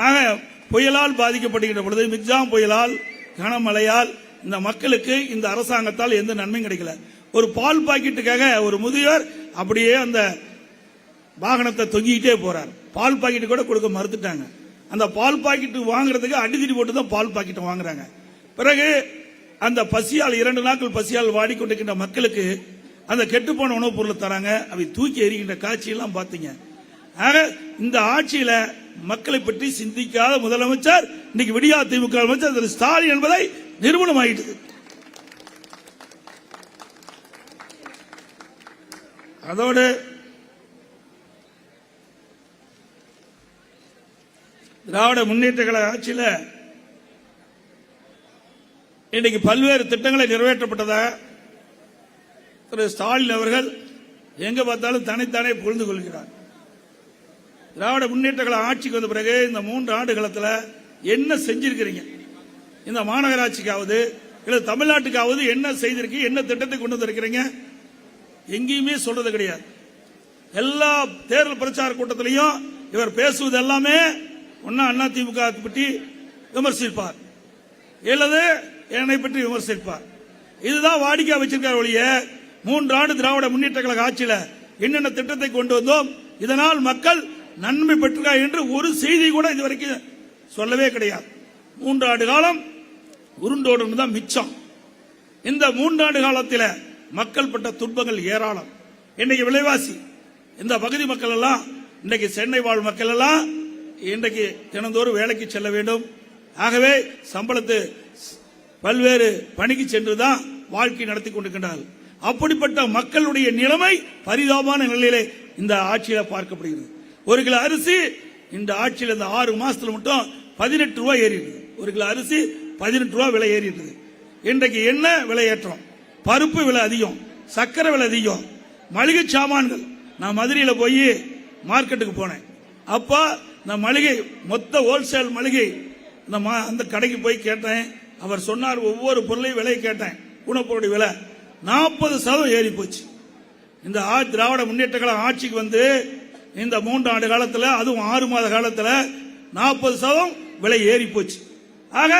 ஆக புயலால் பாதிக்கப்படுகின்ற பொழுது மிக்ஜாம் புயலால் கனமழையால் இந்த மக்களுக்கு இந்த அரசாங்கத்தால் எந்த நன்மையும் கிடைக்கல. ஒரு பால் பாக்கெட்டுக்காக ஒரு முதியோர் அப்படியே அந்த வாகனத்தை தொங்கிக்கிட்டே போறார். பால் பாக்கெட் கூட கொடுக்க மறுத்துட்டாங்க. அந்த பால் பாக்கெட்டு வாங்குறதுக்கு அடிதிடி போட்டு தான் பால் பாக்கெட் வாங்குறாங்க. பிறகு அந்த பசியால் இரண்டு நாட்கள் பசியால் வாடிக்கொண்டிருக்கின்ற மக்களுக்கு அந்த கெட்டுப்போன உணவுப் பொருளை தராங்க. அவை தூக்கி எறிகின்ற காட்சியெல்லாம் பார்த்தீங்க. ஆக இந்த ஆட்சியில மக்களை பற்றி சிந்திக்காத முதலமைச்சர் இன்னைக்கு விடியா திமுக அமைச்சர் திரு. ஸ்டாலின் என்பதை நிறுவனம் ஆயிட்டது அதோடு திராவிட முன்னேற்ற கழக ஆட்சியில் இன்னைக்கு பல்வேறு திட்டங்களை நிறைவேற்றப்பட்டதா திரு. ஸ்டாலின் அவர்கள் எங்க பார்த்தாலும் தனித்தானே புரிந்து கொள்கிறார். திராவிட முன்னேற்ற கழக ஆட்சிக்கு வந்த பிறகு இந்த மூன்று ஆண்டு காலத்தில் என்ன செஞ்சிருக்கிறீங்க? இந்த மாநகராட்சிக்காவது இல்லை தமிழ்நாட்டுக்காவது என்ன செய்திருக்கீங்க என்ன திட்டத்தை கொண்டு வந்திருக்கிறீங்க? எங்கேயுமே சொல்றது கிடையாது. எல்லா தேர்தல் பிரச்சார கூட்டத்திலையும் இவர் பேசுவது எல்லாமே ஒன்னா அண்ணா திமுக பற்றி விமர்சிப்பார். இல்லது என்னை பற்றி விமர்சிப்பார். இதுதான் வாடிக்கை வச்சிருக்கார் ஒழிய மூன்று ஆண்டு திராவிட முன்னேற்ற கழக ஆட்சியில் என்னென்ன திட்டத்தை கொண்டு வந்தோம் இதனால் மக்கள் நன்மை பெற்றிருக்கா என்று ஒரு செய்தி கூட இதுவரைக்கும் சொல்லவே கிடையாது. மூன்று ஆண்டு காலம் உருண்டோடு தான் மிச்சம். இந்த மூன்றாண்டு காலத்தில் மக்கள் பட்ட துன்பங்கள் ஏராளம். இன்னைக்கு விலைவாசி இந்த பகுதி மக்கள் எல்லாம் இன்னைக்கு சென்னை வாழ் மக்கள் எல்லாம் இன்றைக்கு தினந்தோறும் வேலைக்கு செல்ல வேண்டும். ஆகவே சம்பளத்து பல்வேறு பணிக்கு சென்றுதான் வாழ்க்கை நடத்தி கொண்டிருக்கின்றார்கள். அப்படிப்பட்ட மக்களுடைய நிலைமை பரிதாபமான நிலையிலே இந்த ஆட்சியில பார்க்கப்படுகிறது. ஒரு கிலோ அரிசி இந்த ஆட்சியில் இந்த ஆறு மாசத்துல மட்டும் பதினெட்டு ரூபாய் ஏறிடுது. ஒரு கிலோ அரிசி பதினெட்டு ரூபாய் விலை ஏறிடுது. இன்றைக்கு என்ன விலை ஏற்றம் பருப்பு விலை அதிகம் சக்கரை விலை அதிகம் மளிகை சாமான்கள். நான் மதுரையில் போய் மார்க்கெட்டுக்கு போனேன். அப்போ இந்த மளிகை மொத்த ஹோல்சேல் மளிகை இந்த மா- அந்த கடைக்கு போய் கேட்டேன். அவர் சொன்னார் ஒவ்வொரு பொருளையும் விலை கேட்டேன். உணவுப்பொருடைய விலை நாற்பது சதவீதம் ஏறி போச்சு இந்த திராவிட முன்னேற்ற கழகம் ஆட்சிக்கு வந்து இந்த மூன்று ஆண்டு காலத்தில் அதுவும் ஆறு மாத காலத்தில் நாற்பது சதம் விலை ஏறி போச்சு. ஆக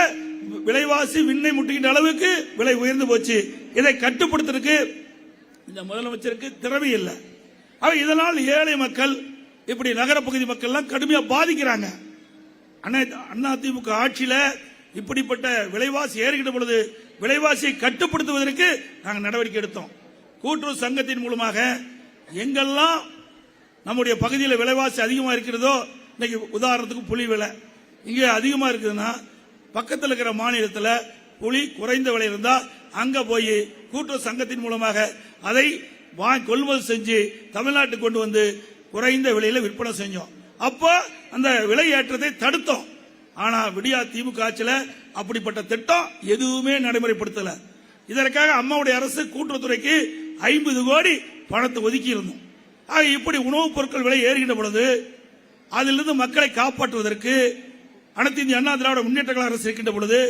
விலைவாசி விண்ணை முட்டுகின்ற அளவுக்கு விலை உயர்ந்து போச்சு. இதை கட்டுப்படுத்துறதுக்கு இந்த முதலமைச்சருக்கு திறமை இல்லை. ஆக இதனால் ஏழை மக்கள் இப்படி நகரப்பகுதி மக்கள் எல்லாம் கடுமையா பாதிக்கிறாங்க. அண்ணா அண்ணா திமுக ஆட்சியில இப்படிப்பட்ட விலைவாசி ஏறுகின்ற பொழுது விலைவாசியை கட்டுப்படுத்துவதற்கு நாங்கள் நடவடிக்கை எடுத்தோம். கூட்டுறவு சங்கத்தின் மூலமாக எங்கெல்லாம் நம்முடைய பகுதியில் விலைவாசி அதிகமாக இருக்கிறதோ இன்னைக்கு உதாரணத்துக்கு புலி விலை. இங்கே அதிகமாக இருக்குதுன்னா பக்கத்தில் இருக்கிற மாநிலத்தில் புலி குறைந்த விலை இருந்தால் அங்கே போய் கூட்டுறவு சங்கத்தின் மூலமாக அதை வாங்கி கொள்முதல் செஞ்சு தமிழ்நாட்டுக்கு கொண்டு வந்து குறைந்த விலையில் விற்பனை செஞ்சோம். அப்போ அந்த விலை ஏற்றத்தை தடுத்தோம். ஆனால் விடியா திமுக ஆட்சியில் அப்படிப்பட்ட திட்டம் எதுவுமே நடைமுறைப்படுத்தலை. இதற்காக அம்மாவுடைய அரசு கூட்டுறவுத்துறைக்கு ஐம்பது கோடி பணத்தை ஒதுக்கி இருந்தோம் ஆக இப்படி உணவுப் பொருட்கள் விலை ஏறுகின்ற பொழுது அதிலிருந்து மக்களை காப்பாற்றுவதற்கு அனைத்து இந்திய அண்ணா திராவிட முன்னேற்ற கழக அரசு இருக்கின்ற பொழுது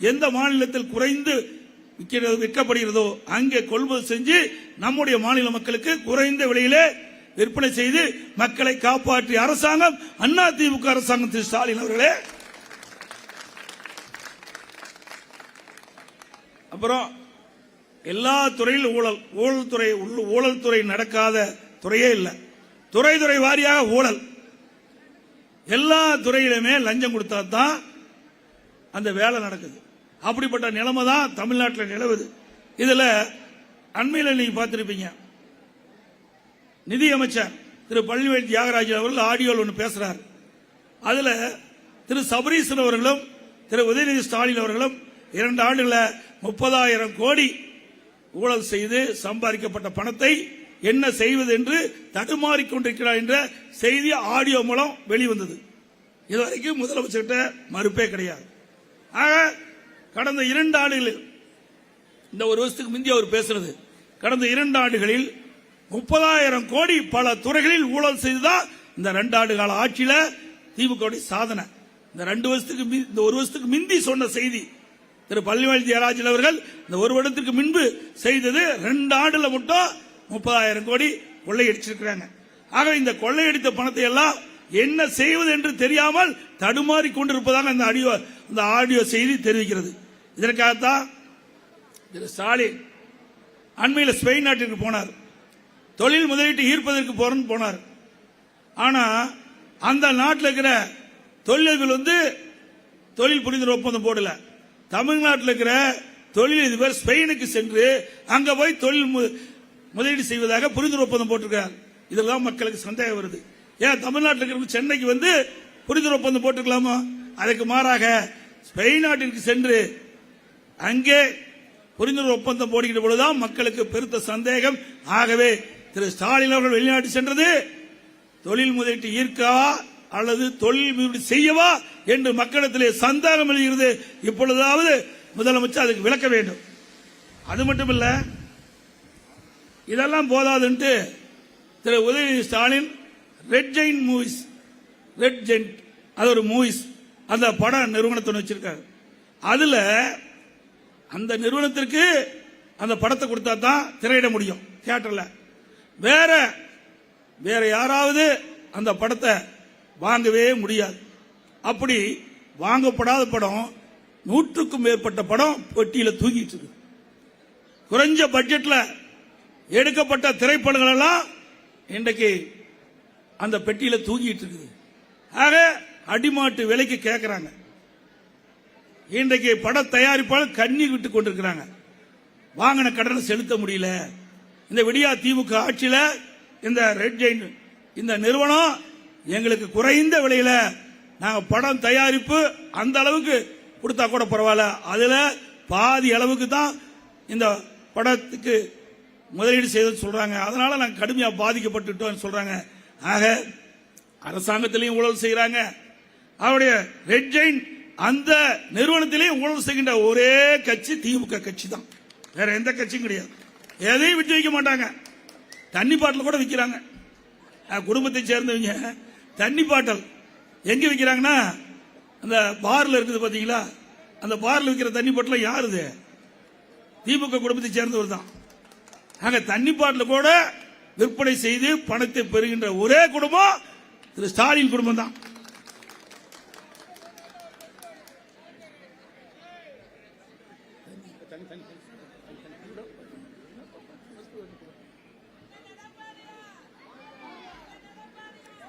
எந்த மாநிலத்தில் குறைந்து விற்கப்படுகிறதோ அங்கே கொள்முதல் செஞ்சு நம்முடைய மாநில மக்களுக்கு குறைந்த விலையிலே விற்பனை செய்து மக்களை காப்பாற்றிய அரசாங்கம் அண்ணா திமுக அரசாங்கம் திரு ஸ்டாலின் அவர்களே. அப்புறம் எல்லா துறையிலும் ஊழல் ஊழல் துறை ஊழல் துறை நடக்காத துறையே இல்லை. துறை துறை வாரியாக ஊழல். எல்லா துறையிலுமே லஞ்சம் கொடுத்தா தான் அந்த வேலை நடக்குது. அப்படிப்பட்ட நிலைமை தான் தமிழ்நாட்டில் நிலவுது. இதுல அண்மையில் நீங்க பார்த்திருப்பீங்க. நிதியமைச்சர் திரு பழனிவேல் தியாகராஜன் அவர்கள் ஆடியோவில் ஒன்று பேசுறார். அதுல திரு சபரீசன் அவர்களும் திரு உதயநிதி ஸ்டாலின் அவர்களும் இரண்டு ஆண்டுகளில் முப்பதாயிரம் கோடி ஊழல் செய்து சம்பாதிக்கப்பட்ட பணத்தை என்ன செய்வது என்று தடுமாறிக் கொண்டிருக்கிறார் என்ற செய்தி ஆடியோ மூலம் வெளிவந்தது. இதுவரைக்கும் முதலமைச்சர்கிட்ட மறுப்பே கிடையாது. ஆக கடந்த இரண்டு ஆண்டுகளில் இந்த ஒரு வருஷத்துக்கு முந்தைய அவர் பேசுறது கடந்த இரண்டு ஆண்டுகளில் முப்பதாயிரம் கோடி பல துறைகளில் ஊழல் செய்துதான் இந்த ரெண்டு ஆண்டு கால ஆட்சியில திமுக சாதனை. இந்த ரெண்டு வருஷத்துக்கு மி- இந்த ஒரு வருஷத்துக்கு முந்தி சொன்ன செய்தி திரு பள்ளிவேல் ஜெயராஜன் அவர்கள் இந்த ஒரு வருடத்திற்கு முன்பு செய்தது ரெண்டு ஆண்டுல மட்டும் முப்பதாயிரம் கோடி கொள்ளையடிச்சிருக்கிறாங்க. ஆக இந்த கொள்ளையடித்த பணத்தை எல்லாம் என்ன செய்வது என்று தெரியாமல் தடுமாறி கொண்டிருப்பதாக அந்த ஆடியோ இந்த ஆடியோ செய்தி தெரிவிக்கிறது. இதற்காகத்தான் திரு ஸ்டாலின் அண்மையில் ஸ்பெயின் நாட்டிற்கு போனார். தொழில் முதலீட்டு ஈர்ப்பதற்கு போறன்னு போனார். ஆனா அந்த நாட்டில் இருக்கிற தொழிலர்கள் வந்து தொழில் புரிந்துணர்வு ஒப்பந்தம் போடல. தமிழ்நாட்டில் இருக்கிற தொழிலதிபர் ஸ்பெயினுக்கு சென்று அங்க போய் தொழில் முதலீடு செய்வதாக புரிந்துணர்வு ஒப்பந்தம் போட்டிருக்காங்க. இதெல்லாம் மக்களுக்கு சந்தேகம் வருது. ஏன் தமிழ்நாட்டில் இருக்கிற சென்னைக்கு வந்து புரிந்துணர்வு ஒப்பந்தம் போட்டுக்கலாமா அதுக்கு மாறாக ஸ்பெயின் நாட்டிற்கு சென்று அங்கே புரிந்துணர்வு ஒப்பந்தம் போடுகிற பொழுதுதான் மக்களுக்கு பெருத்த சந்தேகம். ஆகவே திரு ஸ்டாலின் அவர்கள் வெளிநாட்டு சென்றது தொழில் முதலீட்டு ஈர்க்கவா அல்லது தொழில் முதலீடு செய்யவா என்று மக்களிடத்திலே சந்தேகம் எழுகிறது. இப்பொழுதாவது முதலமைச்சர் அதுக்கு விளக்க வேண்டும். அது மட்டுமல்ல இதெல்லாம் போதாதுன்ட்டு Thiru Udhayanidhi Stalin Red Giant Movies Red Giant அது ஒரு மூவிஸ் அந்த பட நிறுவனத்தை வச்சிருக்காங்க அதில் அதுல அந்த நிறுவனத்திற்கு அந்த படத்தை கொடுத்தா தான் திரையிட முடியும் தியேட்டர்ல. வேற வேற யாராவது அந்த படத்தை வாங்கவே முடியாது. அப்படி வாங்கப்படாத படம் நூற்றுக்கும் மேற்பட்ட படம் பெட்டியில தூக்கிட்டு இருக்கு குறைஞ்ச பட்ஜெட்ல எடுக்கப்பட்ட திரைப்படங்கள் எல்லாம் இன்றைக்கு அந்த பெட்டியில தூங்கிட்டு இருக்குது. ஆக அடிமாட்டு விலைக்கு கேட்கிறாங்க இன்றைக்கு பட தயாரிப்பாளர் கண்ணீர் விட்டு கொண்டிருக்கிறாங்க. வாங்கின கடனை செலுத்த முடியல. இந்த விடியா திமுக ஆட்சியில இந்த ரெட் ஜெயின் இந்த நிறுவனம் எங்களுக்கு குறைந்த விலையில நாங்க படம் தயாரிப்பு அந்த அளவுக்கு கொடுத்தா கூட பரவாயில்ல. அதுல பாதி அளவுக்கு தான் இந்த படத்துக்கு முதலீடு செய்தது சொல்றாங்க. அதனால நாங்கள் கடுமையாக பாதிக்கப்பட்டுட்டோம் சொல்றாங்க. ஆக அரசாங்கத்திலையும் ஊழல் செய்கிறாங்க அவருடைய ரெட் ஜெயின் அந்த நிறுவனத்திலையும் ஊழல் செய்கின்ற ஒரே கட்சி திமுக கட்சி தான் வேற எந்த கட்சியும் கிடையாது. எதையும் விட்டு வைக்க மாட்டாங்க. தண்ணி பாட்டில் கூட விற்கிறாங்க குடும்பத்தை சேர்ந்தவங்க. தண்ணி பாட்டல் எங்க விற்கிறாங்கன்னா அந்த பார்ல இருக்குது பாத்தீங்களா? அந்த பார்ல விற்கிற தண்ணி பாட்டில் யாருது திமுக குடும்பத்தை சேர்ந்தவர் தான். நாங்க தண்ணி பாட்டில் கூட விற்பனை செய்து பணத்தை பெறுகின்ற ஒரே குடும்பம் திரு ஸ்டாலின் குடும்பம் தான்.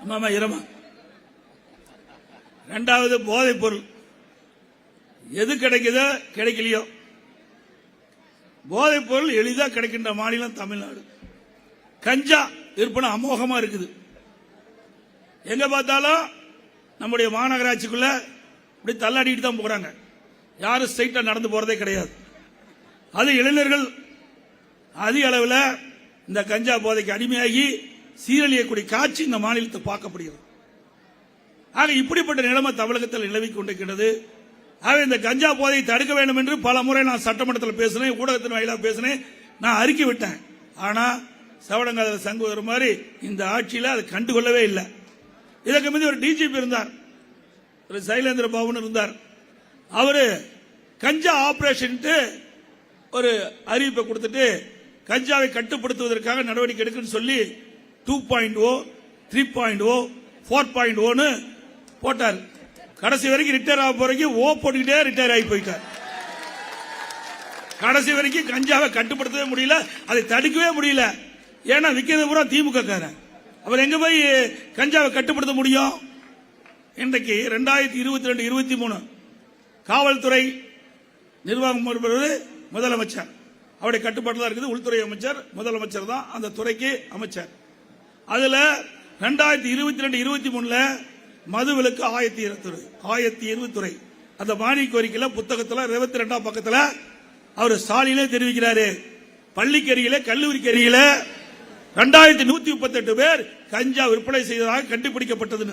ஆமாமா இரமா. ரெண்டாவது போதைப் பொருள். எது கிடைக்குதோ கிடைக்கலையோ. போதைப் பொருள் எளிதா கிடைக்கின்ற மாநிலம் தமிழ்நாடு. கஞ்சா விற்பனை அமோகமா இருக்குது. எங்க பார்த்தாலும் நம்முடைய மாநகராட்சிக்குள்ள இப்படி தள்ளாடிட்டு தான் போறாங்க. யாரும் ஸ்ட்ரைட்டா நடந்து போறதே கிடையாது. அது இளைஞர்கள் அதிக அளவில் இந்த கஞ்சா போதைக்கு அடிமையாகி சீரழியக்கூடிய காட்சி இந்த மாநிலத்தை பார்க்கப்படுகிறது. ஆக இப்படிப்பட்ட நிலைமை தமிழகத்தில் நிலவிக் கொண்டிருக்கிறது ஆக இந்த கஞ்சா போதையை தடுக்க வேண்டும் என்று பல முறை நான் சட்டமன்றத்தில் பேசினேன் ஊடகத்தின் வாயிலாக பேசினேன். நான் அறிக்கை விட்டேன். ஆனா சவடங்காத சங்கோதர் மாதிரி இந்த ஆட்சியில் அதை கண்டுகொள்ளவே இல்லை. இதற்கு மீது ஒரு டிஜிபி இருந்தார். ஒரு சைலேந்திர பாபுன்னு இருந்தார். அவரு கஞ்சா ஆபரேஷன் ஒரு அறிவிப்பை கொடுத்துட்டு கஞ்சாவை கட்டுப்படுத்துவதற்காக நடவடிக்கை எடுக்குன்னு சொல்லி two point O three point O four point ஓன்னு போட்டார். கடைசி வரைக்கும் ரிட்டையர் ஆக போறதுக்கு ஓ போட்டுக்கிட்டே ரிட்டையர் ஆகி போயிட்டார். கடைசி வரைக்கும் கஞ்சாவை கட்டுப்படுத்தவே முடியல அதை தடுக்கவே முடியல. ஏன்னா விக்கிறது பூரா திமுக காரன் அவர் எங்க போய் கஞ்சாவை கட்டுப்படுத்த முடியும்? இன்றைக்கு ரெண்டாயிரத்தி இருபத்தி ரெண்டு இருபத்தி மூணு. காவல்துறை நிர்வாகம் என்பவர் முதலமைச்சர். அவருடைய கட்டுப்பாட்டில் தான் இருக்குது. உள்துறை அமைச்சர் முதலமைச்சர் தான் அந்த துறைக்கு அமைச்சர். அதுல ரெண்டாயிரத்தி இருபத்தி ரெண்டு இருபத்தி மூணுல மதுவிலக்கு ஆயிரத்தி இருபத்தி ஆயிரத்தி இருபது துறை அந்த மானிய கோரிக்கையில புத்தகத்தில் இருபத்தி ரெண்டாம் பக்கத்தில் அவர் ஸ்டாலினே தெரிவிக்கிறாரு. பள்ளிக்கு அருகில கல்லூரிக்கு ரெண்டாயிரத்தி நூத்தி முப்பத்தி எட்டு பேர் கஞ்சா விற்பனை செய்ததாக கண்டுபிடிக்கப்பட்டதுன்னு.